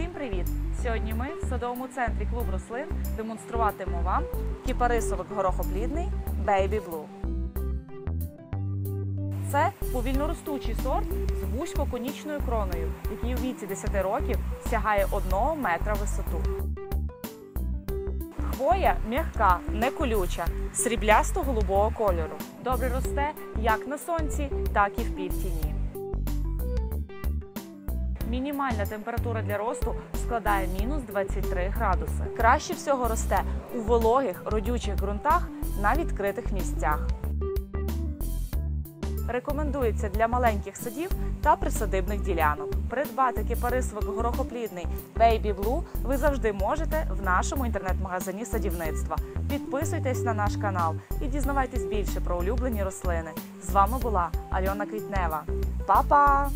Всім привіт! Сьогодні ми в садовому центрі клуб рослин демонструватимемо вам кіпарисовик горохоплідний Baby Blue. Це повільноростучий сорт з вузькоконічною кроною, який у віці 10 років сягає 1 метра висоту. Хвоя м'яка, не колюча, сріблясто-голубого кольору. Добре росте як на сонці, так і в півтіні. Мінімальна температура для росту складає мінус 23 градуси. Краще всього росте у вологих родючих ґрунтах на відкритих місцях. Рекомендується для маленьких садів та присадибних ділянок. Придбати кипарисовик горохоплідний Baby Blue ви завжди можете в нашому інтернет-магазині садівництва. Підписуйтесь на наш канал і дізнавайтесь більше про улюблені рослини. З вами була Альона Квітнева. Па-па!